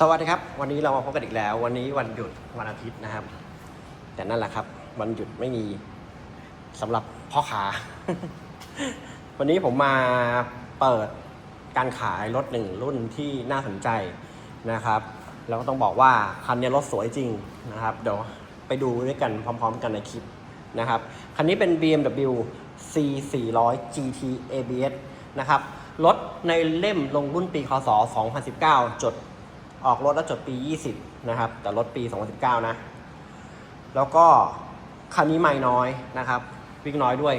สวัสดีครับ วันนี้เรามาพบกันอีกแล้ว วันนี้วันหยุดวันอาทิตย์นะครับ แต่นั่นแหละครับ วันหยุดไม่มีสำหรับพ่อค้าวันนี้ผมมาเปิดการขายรถหนึ่งรุ่นที่น่าสนใจนะครับ แล้วก็ต้องบอกว่าคันนี้รถสวยจริงนะครับ เดี๋ยวไปดูด้วยกันพร้อม ๆ กันในคลิปนะครับ คันนี้เป็น BMW C 4 0 0 GT ABS นะครับรถในเล่มลงรุ่นปีคศ 2019 จด ออกรถแล้วจดปี 20 นะครับ แต่รถปี 2019 นะ แล้วก็คันนี้ไม่น้อยนะครับ วิ่งน้อยด้วย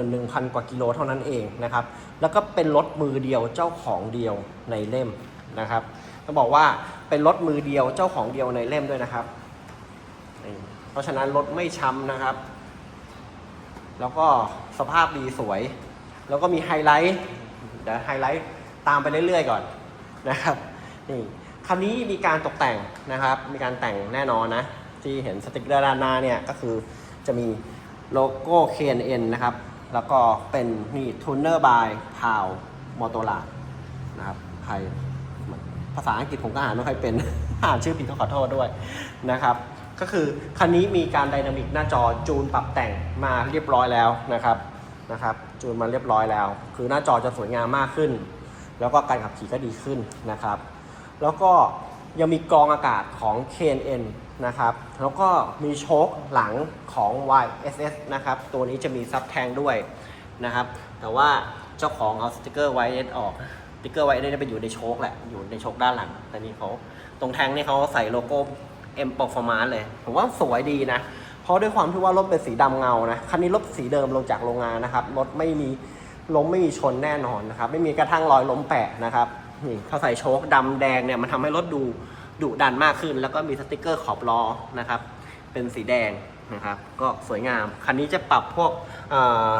11,000 กว่ากิโลเท่านั้นเองนะครับ แล้วก็เป็นรถมือเดียวเจ้าของเดียวในเล่มนะครับต้องบอกว่าเป็นรถมือเดียวเจ้าของเดียวในเล่มด้วยนะครับ เพราะฉะนั้นรถไม่ช้ำนะครับ แล้วก็สภาพดีสวย แล้วก็มีไฮไลท์เดี๋ยวไฮไลท์ตามไปเรื่อยๆก่อนนะครับนี่ คันนี้มีการตกแต่งนะครับ มีการแต่งแน่นอนนะ ที่เห็นสติกเกอร์ด้านหน้าเนี่ยก็คือจะมีโลโก้ KNN นะครับ แล้วก็เป็นนี่ทูนเนอร์บายพาวมอโตลานะครับใครภาษาอังกฤษผมก็อ่านไม่ค่อยเป็น อ่านชื่อผิดก็ขอโทษด้วยนะครับ ก็คือคันนี้มีการไดนามิกหน้าจอจูนปรับแต่งมาเรียบร้อยแล้วนะครับนะครับจูนมาเรียบร้อยแล้ว คือหน้าจอจะสวยงามมากขึ้น แล้วก็การขับขี่ก็ดีขึ้นนะครับ แล้วก็ยังมีกรองอากาศของ KNN นะครับ แล้วก็มีโชคหลังของ YSS นะครับ ตัวนี้จะมีซับแทงด้วยนะครับ แต่ว่าเจ้าของเอาสติกเกอร์ YSS ออก สติกเกอร์ YSS ไปอยู่ในโชคแหละ อยู่ในโชคด้านหลัง แต่นี่เขาตรงแทงนี่เขาใส่โลโก้ M Performance เลย ผมว่าสวยดีนะ เพราะด้วยความที่ว่ารถเป็นสีดำเงานะ คันนี้รถสีเดิมลงจากโรงงานนะครับ รถไม่มีล้มไม่มีชนแน่นอนนะครับ ไม่มีกระทั่งรอยล้มแปะนะครับ นี่เขาใส่โชคดำแดงเนี่ยมันทำให้รถดูดุดันมากขึ้น แล้วก็มีสติกเกอร์ขอบล้อนะครับ เป็นสีแดงนะครับ ก็สวยงาม คันนี้จะปรับพวกอ่อ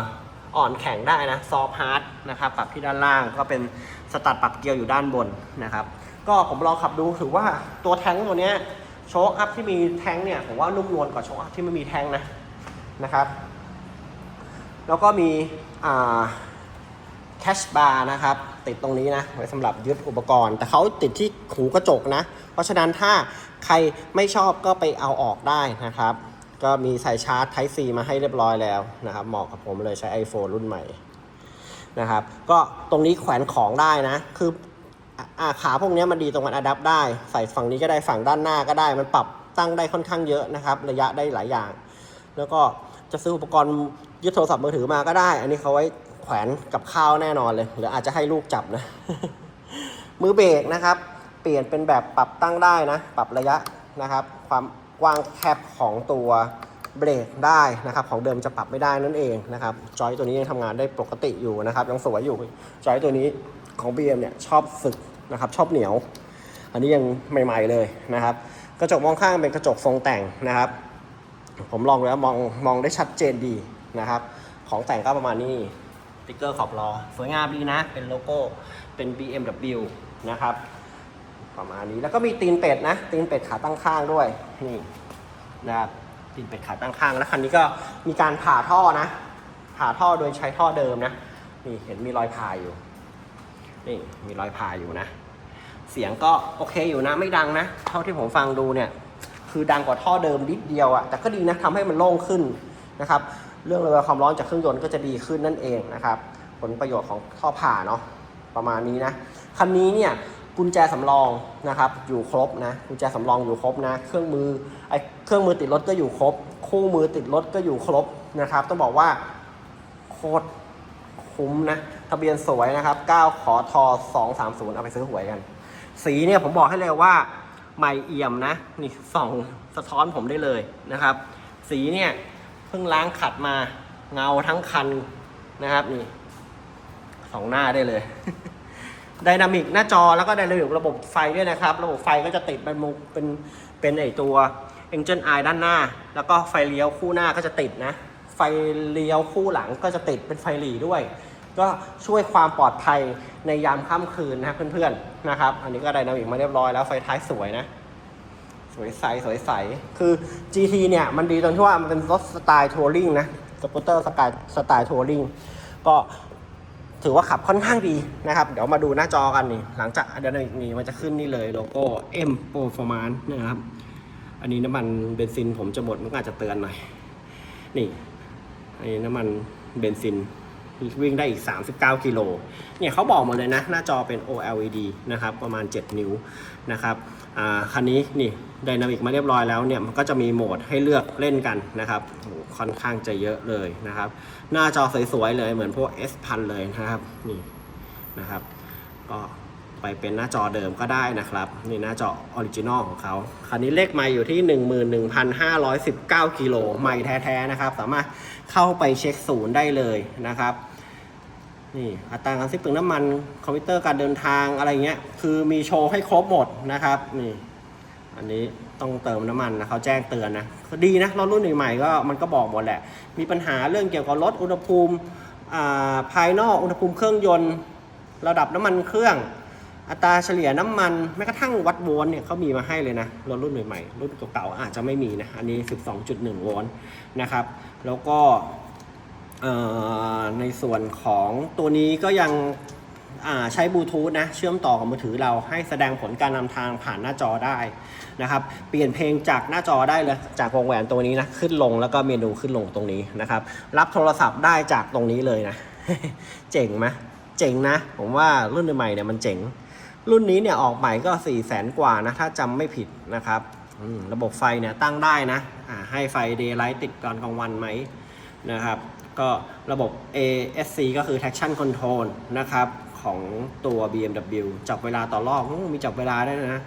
อ่อนแข็งได้นะซอฟฮาร์ดนะครับ ปรับที่ด้านล่างก็เป็นสตัดปรับเกียร์อยู่ด้านบนนะครับ ก็ผมลองขับดูถือว่าตัวแท้งตัวเนี้ยโชคอัพที่มีแท้งเนี่ยผมว่านุ่มนวลกว่าโชคอัพที่ไม่มีแท้งนะนะครับ แล้วก็มีแคชบาร์นะครับ ติดตรงนี้นะไว้สำหรับยึดอุปกรณ์ แต่เขาติดที่หูกระจกนะ เพราะฉะนั้นถ้าใครไม่ชอบก็ไปเอาออกได้นะครับ ก็มีสายชาร์จ Type C มาให้เรียบร้อยแล้วนะครับเหมาะกับผมเลยใช้ iPhone รุ่นใหม่นะครับ ก็ตรงนี้แขวนของได้นะ คืออ่าขาพวกนี้มันดีตรงมันอะดับได้ ใส่ฝั่งนี้ก็ได้ฝั่งด้านหน้าก็ได้ มันปรับตั้งได้ค่อนข้างเยอะนะครับ ระยะได้หลายอย่าง แล้วก็จะซื้ออุปกรณ์ยึดโทรศัพท์มือถือมาก็ได้ อันนี้เขาไว้ แขวนกับข้าวแน่นอนเลยหรืออาจจะให้ลูกจับนะ มือเบรกนะครับ เปลี่ยนเป็นแบบปรับตั้งได้นะ ปรับระยะนะครับ ความกว้างแคบของตัวเบรกได้นะครับ ของเดิมจะปรับไม่ได้นั่นเองนะครับจอยตัวนี้ยังทำงานได้ปกติอยู่นะครับยังสวยอยู่จอยตัวนี้ของ BM เนี่ยชอบสึกนะครับ ชอบเหนียว อันนี้ยังใหม่ ๆเลยนะครับ กระจกมองข้างเป็นกระจกทรงแต่งนะครับ ผมลองแล้วมองมองได้ชัดเจนดีนะครับ ของแต่งก็ประมาณนี้ ติ๊กเกอร์ขอบล้อสวยงามดีนะ เป็นโลโก้เป็น BMW นะครับ ประมาณนี้แล้วก็มีตีนเป็ดนะ ตีนเป็ดขาตั้งข้างด้วยนี่นะครับตีนเป็ดขาตั้งข้างแล้วคันนี้ก็มีการผ่าท่อนะ ผ่าท่อโดยใช้ท่อเดิมนะนี่เห็นมีรอยผ่าอยู่นี่มีรอยผ่าอยู่นะ เสียงก็โอเคอยู่นะไม่ดังนะ เท่าที่ผมฟังดูเนี่ย คือดังกว่าท่อเดิมนิดเดียวอะแต่ก็ดีนะทำให้มันโล่งขึ้นนะครับ เรื่องระบายความร้อนจากเครื่องยนต์ก็จะดีขึ้นนั่นเองนะครับ ผลประโยชน์ของท่อผ่าเนาะประมาณนี้นะคันนี้เนี่ยกุญแจสำรองนะครับอยู่ครบนะกุญแจสำรองอยู่ครบนะ เครื่องมือไอเครื่องมือติดรถก็อยู่ครบ คู่มือติดรถก็อยู่ครบนะครับ ต้องบอกว่าโคตรคุ้มนะทะเบียนสวยนะครับ 9 ขอทอ230 เอาไปซื้อหวยกัน สีเนี่ยผมบอกให้เลยว่าใหม่เอี่ยมนะนี่ส่องสะท้อนผมได้เลยนะครับ สีเนี่ย พิ่งล้างขัดมา เงาทั้งคันนะครับนี่สองหน้าได้เลยไดนามิกหน้าจอแล้วก็ไดนามิกระบบไฟด้วยนะครับ ระบบไฟก็จะติดเป็นมุกเป็นเป็นไอตัว Engine Eye ด้านหน้า แล้วก็ไฟเลี้ยวคู่หน้าก็จะติดนะ ไฟเลี้ยวคู่หลังก็จะติดเป็นไฟหลีด้วย ก็ช่วยความปลอดภัยในยามค่ำคืนนะเพื่อนๆนะครับ อันนี้ก็ไดนามิกมาเรียบร้อยแล้วไฟท้ายสวยนะ สวยใสสวยใส คือ GT เนี่ยมันดีตรงที่ว่ามันเป็นรถสไตล์ทัวริงนะสกูตเตอร์สไตล์สไตล์ทัวริงก็ถือว่าขับค่อนข้างดีนะครับ เดี๋ยวมาดูหน้าจอกันนี่ หลังจากเดี๋ยวนี่มันจะขึ้นนี่เลยโลโก้ M Performance นะครับ อันนี้น้ำมันเบนซินผมจะหมดมันอาจจะเตือนหน่อย นี่ อันนี้น้ำมันเบนซินวิ่งได้อีก 39 กิโล เนี่ยเขาบอกหมดเลยนะ หน้าจอเป็น OLED นะครับ ประมาณ 7 นิ้วนะครับ คันนี้นี่ไดนามิกมาเรียบร้อยแล้วเนี่ยมันก็จะมีโหมดให้เลือกเล่นกันนะครับโอ้ค่อนข้างจะเยอะเลยนะครับ หน้าจอสวยๆเลยเหมือนพวก S พันเลยนะครับนี่นะครับ ก็ไปเป็นหน้าจอเดิมก็ได้นะครับนี่หน้าจอออริจินอลของเขาคันนี้เลขไม่อยู่ที่ 11,519กิโลไม่แท้ๆนะครับ สามารถเข้าไปเช็คศูนย์ได้เลยนะครับ นี่อัตราการซิปตึงน้ำมันคอมพิวเตอร์การเดินทางอะไรเงี้ยคือมีโชว์ให้ครบหมดนะครับนี่อันนี้ต้องเติมน้ำมันนะเขาแจ้งเตือนนะดีนะรถรุ่นใหม่ๆก็มันก็บอกหมดแหละ มีปัญหาเรื่องเกี่ยวกับลดอุณหภูมิภายนอกอุณหภูมิเครื่องยนต์ ระดับน้ำมันเครื่อง อัตราเฉลี่ยน้ำมันแม้กระทั่งวัดโวลต์เนี่ยเขามีมาให้เลยนะรถรุ่นใหม่ๆรุ่นเก่าๆอาจจะไม่มีนะอันนี้ 12.1 โวลต์นะครับแล้วก็ ในส่วนของตัวนี้ก็ยังใช้บลูทูธนะเชื่อมต่อกับมือถือเราให้แสดงผลการนำทางผ่านหน้าจอได้นะครับ เปลี่ยนเพลงจากหน้าจอได้เลยจากวงแหวนตัวนี้นะขึ้นลงแล้วก็เมนูขึ้นลงตรงนี้นะครับ รับโทรศัพท์ได้จากตรงนี้เลยนะ เจ๋งไหมเจ๋งนะ ผมว่ารุ่นใหม่เนี่ยมันเจ๋ง รุ่นนี้เนี่ยออกใหม่ก็4 0 0แสนกว่านะ ถ้าจำไม่ผิดนะครับ ระบบไฟเนี่ยตั้งได้นะให้ไฟ daylight ติดตอนกลางวันไหมนะครับ ก็ระบบ ASC ก็คือ traction control นะครับของตัว BMW จับเวลาต่อรอบมีจับเวลาได้นะ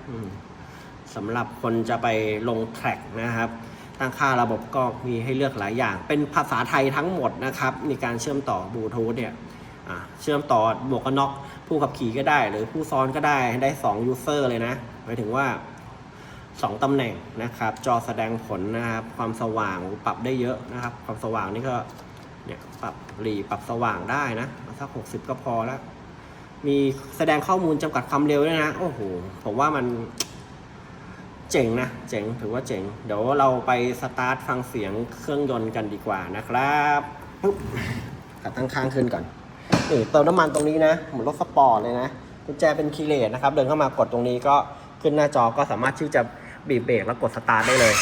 สำหรับคนจะไปลงแทร็กนะครับตั้งค่าระบบก็มีให้เลือกหลายอย่าง เป็นภาษาไทยทั้งหมดนะครับมีการเชื่อมต่อบลูทูธเนี่ยเชื่อมต่อหมวกกันน็อกผู้ขับขี่ก็ได้ หรือผู้ซ้อนก็ได้ได้2 user เลยนะหมายถึงว่า 2ตำแหน่งนะครับ จอแสดงผลนะครับความสว่างปรับได้เยอะนะครับ ความสว่างนี่ก็ เนี่ยปรับหลีปรับสว่างได้นะสักหกสิบก็พอแล้ว มีแสดงข้อมูลจำกัดความเร็วด้วยนะ โอ้โห ผมว่ามันเจ๋งนะ เจ๋งถือว่าเจ๋ง เดี๋ยวเราไปสตาร์ทฟังเสียงเครื่องยนต์กันดีกว่านะครับปุ๊บขัดตั้งข้างขึ้นก่อนนี่เติมน้ำมันตรงนี้นะ เหมือนรถสปอร์ตเลยนะกุญแจเป็นคีย์เลสนะครับ เดินเข้ามากดตรงนี้ก็ขึ้นหน้าจอก็สามารถที่จะบีบเบรกแล้วกดสตาร์ทได้เลย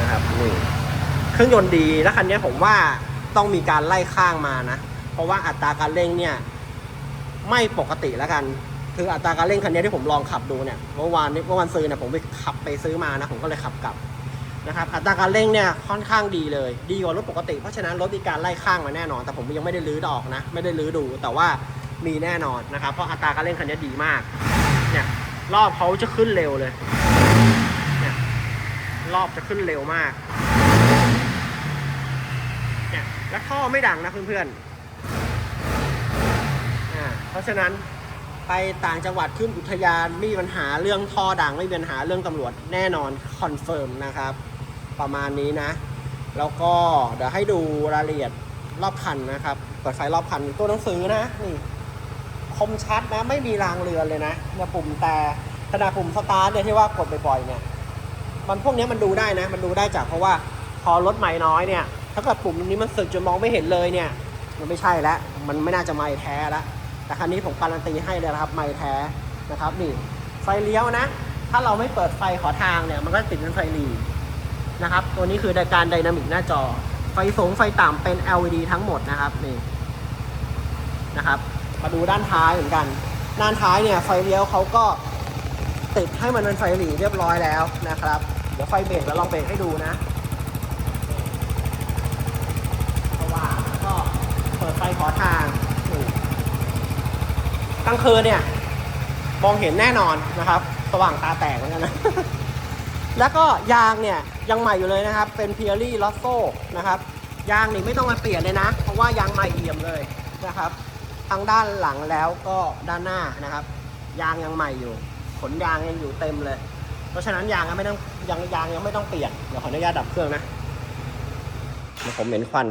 นะครับนี่เครื่องยนต์ดีแล้วคันนี้ผมว่า ต้องมีการไล่ข้างมานะ เพราะว่าอัตราการเร่งเนี่ย ไม่ปกติแล้วกัน คืออัตราการเร่งคันนี้ที่ผมลองขับดูเนี่ยเมื่อวานเมื่อวันซื้อเนี่ยผมไปขับไปซื้อมานะผมก็เลยขับกลับนะครับอัตราการเร่งเนี่ยค่อนข้างดีเลย ดีกว่ารถปกติ เพราะฉะนั้นรถมีการไล่ข้างมาแน่นอน แต่ผมยังไม่ได้ลื้อดอกนะ ไม่ได้ลื้อดู แต่ว่ามีแน่นอนนะครับ เพราะอัตราการเร่งคันนี้ดีมาก เนี่ยรอบเขาจะขึ้นเร็วเลย เนี่ยรอบจะขึ้นเร็วมาก แล้วท่อไม่ดังนะเพื่อนๆอ่าเพราะฉะนั้นไปต่างจังหวัดขึ้นอุทยานไม่มีปัญหาเรื่องท่อดังไม่มีปัญหาเรื่องตำรวจแน่นอนคอนเฟิร์มนะครับ ประมาณนี้นะ แล้วก็เดี๋ยวให้ดูรายละเอียดรอบคันนะครับเปิดไฟรอบคันตัวหนังสือนะนี่คมชัดนะไม่มีรางเรือนเลยนะเนี่ยปุ่มแต่ขนาดปุ่มสตาร์ทเนี่ยที่ว่ากดบ่อยๆเนี่ย มันพวกนี้มันดูได้นะ มันดูได้จากเพราะว่าพอรถใหม่น้อยเนี่ย ถ้าเกิดปุ่มนี้มันสึกจนมองไม่เห็นเลยเนี่ย มันไม่ใช่แล้ว มันไม่น่าจะไม่แท้แล้วแต่คันนี้ผมการันตีให้เลยนะครับ ไม่แท้นะครับนี่ไฟเลี้ยวนะ ถ้าเราไม่เปิดไฟขอทางเนี่ย มันก็ติดเป็นไฟหลีนะครับ ตัวนี้คือการไดนามิกหน้าจอ ไฟสูงไฟต่ำเป็น LED ทั้งหมดนะครับนี่นะครับ มาดูด้านท้ายเหมือนกัน ด้านท้ายเนี่ยไฟเลี้ยวเขาก็ติดให้มันเป็นไฟหลีเรียบร้อยแล้วนะครับ เดี๋ยวไฟเบรกแล้วลองเบรกให้ดูนะสว่างแล้วก็เปิดไฟข อทางกลางคืนเนี่ย มองเห็นแน่นอนนะครับ สว่างตาแตกเหมือนกันนะ แล้วก็ยางเนี่ยยังใหม่อยู่เลยนะครับ เป็นเพียรี่ลอสโซนะครับ ยางนี่ไม่ต้องมาเปลี่ยนเลยนะ เพราะว่ายางใหม่เอี่ยมเลยนะครับ ทั้งด้านหลังแล้วก็ด้านหน้านะครับ ยางยังใหม่อยู่ ขนยางยังอยู่เต็มเลย เพราะฉะนั้นยางก็ไม่ต้องยังยางยังไม่ต้องเปลี่ยน เดี๋ยวขออนุญาตดับเครื่องนะผมเหม็นควัน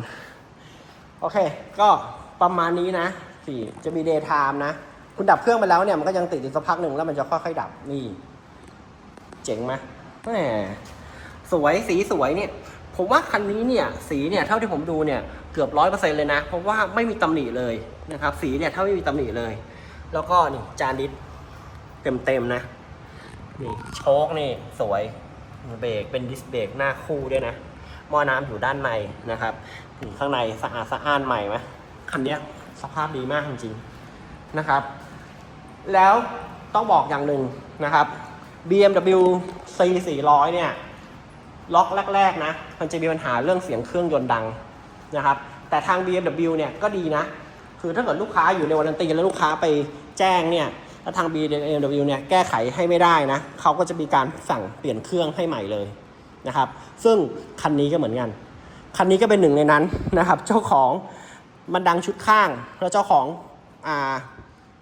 โอเค ก็ ประมาณนี้นะสี่จะมี day time นะ คุณดับเครื่องไปแล้วเนี่ยมันก็ยังติดอยู่สักพักหนึ่งแล้วมันจะค่อยๆดับนี่ เจ๋งไหมแหมสวยสีสวยเนี่ย ผมว่าคันนี้เนี่ย สีเนี่ยเท่าที่ผมดูเนี่ยเกือบร้อยเปอร์เซ็นเลยนะ เพราะว่าไม่มีตำหนิเลยนะครับ สีเนี่ยถ้าไม่มีตำหนิเลย แล้วก็นี่จานดิสเต็มๆนะนี่โชคนี่สวยเบรกเป็นดิสเบรกหน้าคู่ด้วยนะหม้อน้ำอยู่ด้านในนะครับข้างในสะอาดสะอ้านใหม่ไหม คันนี้สภาพดีมากจริงๆนะครับ แล้วต้องบอกอย่างหนึ่งนะครับ BMW C 400เนี่ยล็อกแรกๆนะ มันจะมีปัญหาเรื่องเสียงเครื่องยนต์ดังนะครับ แต่ทาง BMW เนี่ยก็ดีนะ คือถ้าเกิดลูกค้าอยู่ในวารันตีแล้วลูกค้าไปแจ้งเนี่ยแล้วทาง BMW เนี่ยแก้ไขให้ไม่ได้นะ เขาก็จะมีการสั่งเปลี่ยนเครื่องให้ใหม่เลยนะครับ ซึ่งคันนี้ก็เหมือนกัน คันนี้ก็เป็นหนึ่งในนั้นนะครับ เจ้าของ มันดังชุดข้างแล้วเจ้าของอ่า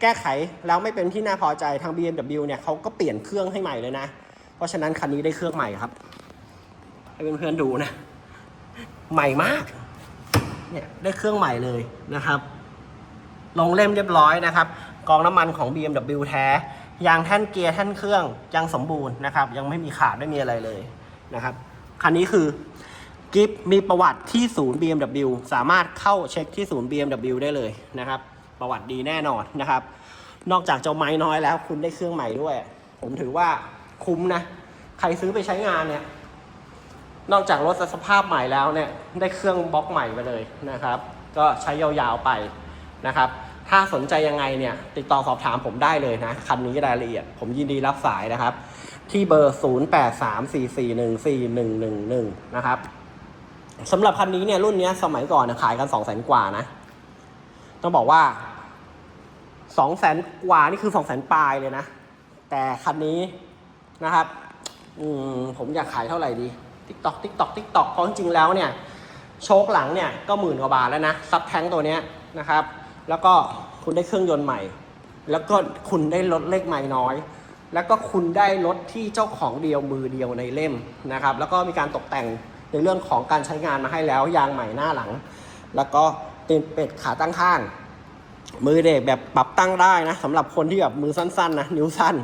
แก้ไขแล้วไม่เป็นที่น่าพอใจทาง BMW เนี่ยเขาก็เปลี่ยนเครื่องให้ใหม่เลยนะ เพราะฉะนั้นคันนี้ได้เครื่องใหม่ครับให้เพื่อนๆดูนะ ใหม่มากเนี่ยได้เครื่องใหม่เลยนะครับ ลงเล่มเรียบร้อยนะครับ กองน้ำมันของ BMW แท้ ยางแท่นเกียร์แท่นเครื่องยังสมบูรณ์นะครับ ยังไม่มีขาดไม่มีอะไรเลยนะครับ คันนี้คือ กิฟมีประวัติที่ศูนย์ BMW สามารถเข้าเช็คที่ศูนย์ BMW ได้เลยนะครับ ประวัติดีแน่นอนนะครับ นอกจากจะไม้น้อยแล้ว คุณได้เครื่องใหม่ด้วย ผมถือว่าคุ้มนะ ใครซื้อไปใช้งานเนี่ย นอกจากรถสภาพใหม่แล้วเนี่ย ได้เครื่องบล็อกใหม่ไปเลยนะครับ ก็ใช้ยาวๆไปนะครับ ถ้าสนใจยังไงเนี่ย ติดต่อสอบถามผมได้เลยนะคันนี้รายละเอียด ผมยินดีรับสายนะครับ ที่เบอร์ 0834414111 นะครับ สำหรับคันนี้เนี่ยรุ่นเนี้ยสมัยก่อนนยขายกัน2 0 0 0 0 0กว่านะ ต้องบอกว่า2 0 0 0 0 0กว่านี่คือ2 0 0 0 0 0ปลายเลยนะ แต่คันนี้นะครับมผมอยากขายเท่าไหร่ดีติ๊กตอกติ๊กตอกติ๊กตอกเพราะจริงๆแล้วเนี่ย โชคหลังเนี่ยก็หมื่นกว่าบาทแล้วนะซับแทงตัวเนี้ยนะครับ แล้วก็คุณได้เครื่องยนต์ใหม่ แล้วก็คุณได้รถเลขใหม่น้อย แล้วก็คุณได้รถที่เจ้าของเดียวมือเดียวในเล่มนะครับ แล้วก็มีการตกแต่ง ในเรื่องของการใช้งานมาให้แล้ว ยางใหม่หน้าหลัง แล้วก็เป็นเป็ดขาตั้งข้าง มือเด็กแบบปรับตั้งได้นะสำหรับคนที่แบบมือสั้นๆนะนิ้วสั้น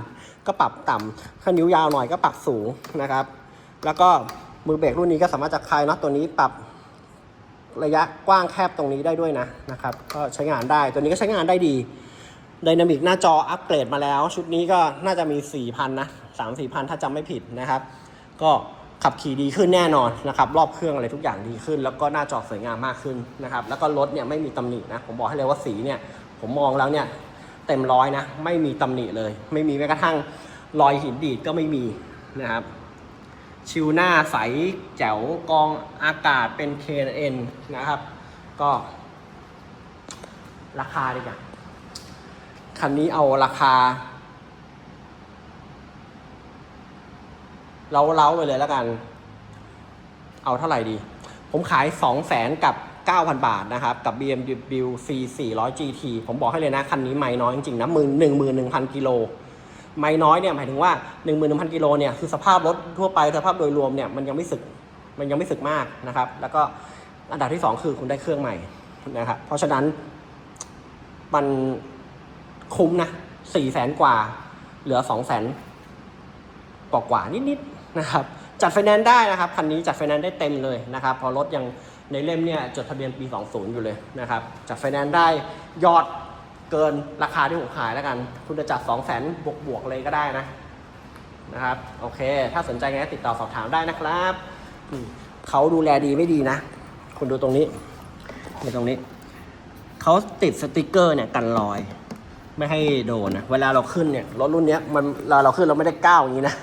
ก็ปรับต่ำถ้านิ้วยาวหน่อยก็ปรับสูงนะครับ แล้วก็มือเบรกรุ่นนี้ก็สามารถจะคลายน็อตตัวนี้ปรับระยะกว้างแคบตรงนี้ได้ด้วยนะนะครับ ก็ใช้งานได้ตัวนี้ก็ใช้งานได้ดีไดนามิกหน้าจออัปเกรดมาแล้ว ชุดนี้ก็น่าจะมี 4,000 นะ 3 4 0 0ถ้าจำไม่ผิดนะครับ ก็ ขับขี่ดีขึ้นแน่นอนนะครับรอบเครื่องอะไรทุกอย่างดีขึ้น แล้วก็หน้าจอสวยงามมากขึ้นนะครับแล้วก็รถเนี่ยไม่มีตำหนินะผมบอกให้เลยว่าสีเนี่ยผมมองแล้วเนี่ยเต็มร้อยนะไม่มีตำหนิเลย ไม่มีแม้กระทั่งรอยหินดีดก็ไม่มีนะครับชิวหน้าใสแจ๋วกองอากาศเป็น KN นะครับ ก็ ราคาดีกว่าคันนี้เอาราคา เล้าๆไปเลยแล้วกัน เอาเท่าไหร่ดี ผมขาย 2 0 0แสนกับ 9,000 บาทนะครับ กับ BMW C 400 GT ผมบอกให้เลยนะ คันนี้ไม่น้อยจริงๆนะมือ11,000กิโลไม่น้อยเนี่ยหมายถึงว่า 11,000กิโลเนี่ยคือสภาพรถทั่วไปสภาพโดยรวมเนี่ยมันยังไม่สึกมันยังไม่สึกมากนะครับ แล้วก็อันดับที่ 2 คือคุณได้เครื่องใหม่นะครับเพราะฉะนั้นมันคุ้มนะ4แสนกว่า เหลือ2แสนกว่ากว่านิดๆ นะครับจัดไฟแนนซ์ได้นะครับคันนี้จัดไฟแนนซ์ได้เต็มเลยนะครับพอรถยังในเล่มเนี่ยจดทะเบียนปี 20 อยู่เลยนะครับจัดไฟแนนซ์ได้ยอดเกินราคาที่ผมขายแล้วกัน คุณจะจัด 2 0 0 0 0 0บวกบวกๆเลยก็ได้นะนะครับโอเค ถ้าสนใจไงติดต่อสอบถามได้นะครับเขาดูแลดีไม่ดีนะ คุณดูตรงนี้ดูตรงนี้ เขาติดสติกเกอร์เนี่ยกันรอย ไม่ให้โดนนะเวลาเราขึ้นเนี่ยรถรุ่นนี้มันเวลาเราขึ้นเราไม่ได้ก้าวอย่างนี้นะ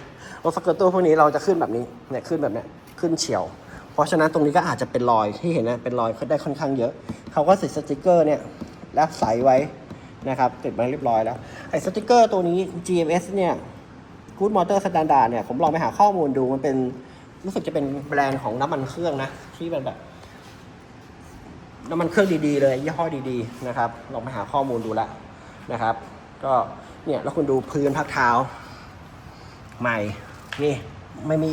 รถสเกิร์ตตัวพวกนี้เราจะขึ้นแบบนี้เนี่ยขึ้นแบบเนี้ยขึ้นเฉียว เพราะฉะนั้นตรงนี้ก็อาจจะเป็นรอยที่เห็นนะเป็นรอยได้ค่อนข้างเยอะ เขาก็ติดสติกเกอร์เนี่ยแล้วใส่ไว้นะครับติดมาเรียบร้อยแล้วไอ้สติกเกอร์ตัวนี้ GMS เนี่ย Good Motor Standard เนี่ยผมลองไปหาข้อมูลดูมันเป็นรู้สึกจะเป็นแบรนด์ของน้ำมันเครื่องนะที่เป็นแบบน้ำมันเครื่องดีๆเลยยี่ห้อดีๆนะครับลองไปหาข้อมูลดูแล้วนะครับ ก็เนี่ยแล้วคุณดูพื้นพักเท้าใหม่ นี่ไม่มี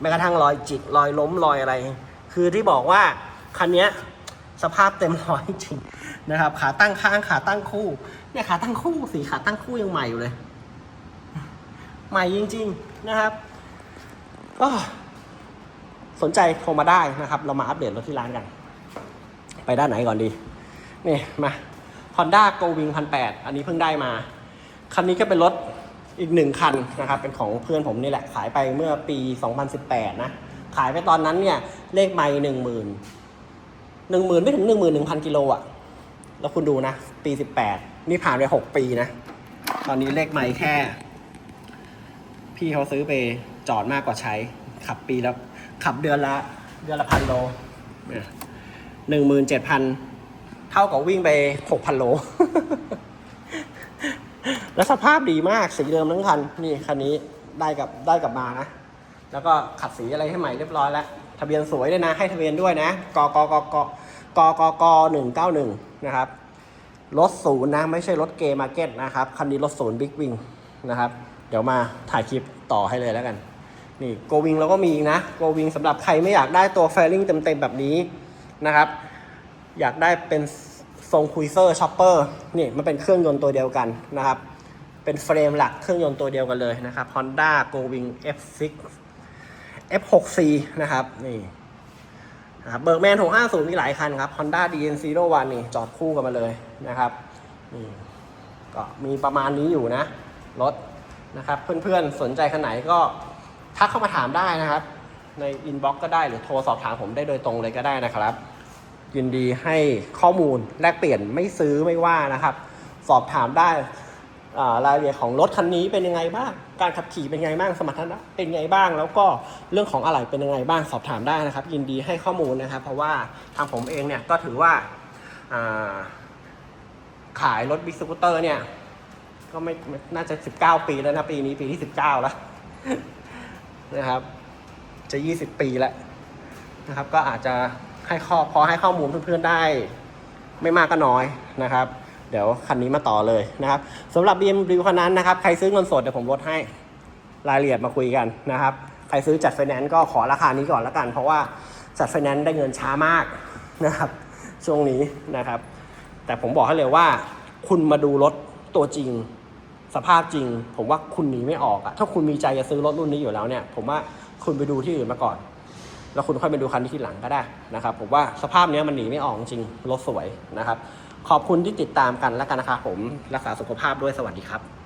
แม้กระทั่งรอยจิกรอยล้มรอยอะไร คือที่บอกว่าคันนี้สภาพเต็มร้อยจริงนะครับขาตั้งข้างขาตั้งคู่เนี่ยขาตั้งคู่สีขาตั้งคู่ยังใหม่อยู่เลย ใหม่จริง ๆนะครับก็สนใจโทรมาได้นะครับ เรามาอัปเดตรถที่ร้านกัน ไปด้านไหนก่อนดีนี่มา Honda Go Wing 1,800 อันนี้เพิ่งได้มา คันนี้ก็เป็นรถ อีกหนึ่งคันนะครับ เป็นของเพื่อนผมนี่แหละ ขายไปเมื่อปี 2018 นะ ขายไปตอนนั้นเนี่ย เลขไม่หนึ่งหมื่นหนึ่งหมื่นไม่ถึงหนึ่งหมื่นหนึ่งพันกิโลอะแล้วคุณดูนะ ปี 18 นี่ผ่านไป 6 ปีนะ ตอนนี้เลขไม่แค่ พี่เขาซื้อไปจอดมากกว่าใช้ ขับปีแล้ว ขับเดือนละ เดือนละพันโลหนึ่งหมื่นเจ็ดพัน เท่ากับวิ่งไปหกพันโล แล้วสภาพดีมากสีเดิมทั้งคันนี่คันนี้ได้กับได้กับมานะ แล้วก็ขัดสีอะไรให้ใหม่เรียบร้อยแล้วทะเบียนสวยด้วยนะ ให้ทะเบียนด้วยนะกกกกกกกหนึ่งเก้าหนึ่งนะครับรถศูนย์นะ ไม่ใช่รถเกมาร์เก็ตนะครับ คันนี้รถศูนย์บิ๊กวิงนะครับ เดี๋ยวมาถ่ายคลิปต่อให้เลยแล้วกัน นี่โกวิงเราก็มีนะโกวิงสำหรับใครไม่อยากได้ตัวแฟลิงเต็มๆแบบนี้นะครับ อยากได้เป็นทรงคุยเซอร์ชอปเปอร์นี่มันเป็นเครื่องยนต์ตัวเดียวกันนะครับ เป็นเฟรมหลักเครื่องยนต์ตัวเดียวกันเลยนะครับ Honda Go Wing F6 F6C นะครับนี่นะครับเบิร์กแมน650 มีหลายคันครับ Honda DN01 นี่จอดคู่กันมาเลยนะครับนี่ก็มีประมาณนี้อยู่นะ รถนะครับ เพื่อนๆ สนใจคันไหนก็ทักเข้ามาถามได้นะครับ ในอินบ็อกก็ได้หรือโทรสอบถามผมได้โดยตรงเลยก็ได้นะครับ ยินดีให้ข้อมูลแลกเปลี่ยนไม่ซื้อไม่ว่านะครับ สอบถามได้ รายละเอียดของรถคันนี้เป็นยังไงบ้าง การขับขี่เป็นยังไงบ้าง สมรรถนะเป็นยังไงบ้าง แล้วก็เรื่องของอะไหล่เป็นยังไงบ้างสอบถามได้นะครับ ยินดีให้ข้อมูลนะครับ เพราะว่าทางผมเองเนี่ยก็ถือว่าขายรถบิ๊กสกูตเตอร์เนี่ย ก็ไม่ไม่น่าจะ 19 ปีแล้วนะ ปีนี้ปีที่ 19 แล้วนะครับ จะ 20 ปีแล้วนะครับ ก็อาจจะให้ข้อพอให้ข้อมูลเพื่อนๆได้ ไม่มากก็น้อยนะครับ เดี๋ยวคันนี้มาต่อเลยนะครับสำหรับ BMW คันนั้นนะครับ ใครซื้อเงินสดเดี๋ยวผมลดให้รายละเอียดมาคุยกันนะครับ ใครซื้อจัดไฟแนนซ์ก็ขอราคานี้ก่อนละกัน เพราะว่าจัดไฟแนนซ์ได้เงินช้ามากนะครับ ช่วงนี้นะครับ แต่ผมบอกให้เลยว่า คุณมาดูรถตัวจริง สภาพจริง ผมว่าคุณหนีไม่ออกอะถ้าคุณมีใจจะซื้อรถรุ่นนี้อยู่แล้วเนี่ย ผมว่าคุณไปดูที่อื่นมาก่อน แล้วคุณค่อยไปดูคันที่ทีหลังก็ได้นะครับ ผมว่าสภาพเนี้ยมันหนีไม่ออกจริงรถสวยนะครับ ขอบคุณที่ติดตามกันแล้วกันนะครับผมรักษาสุขภาพด้วยสวัสดีครับ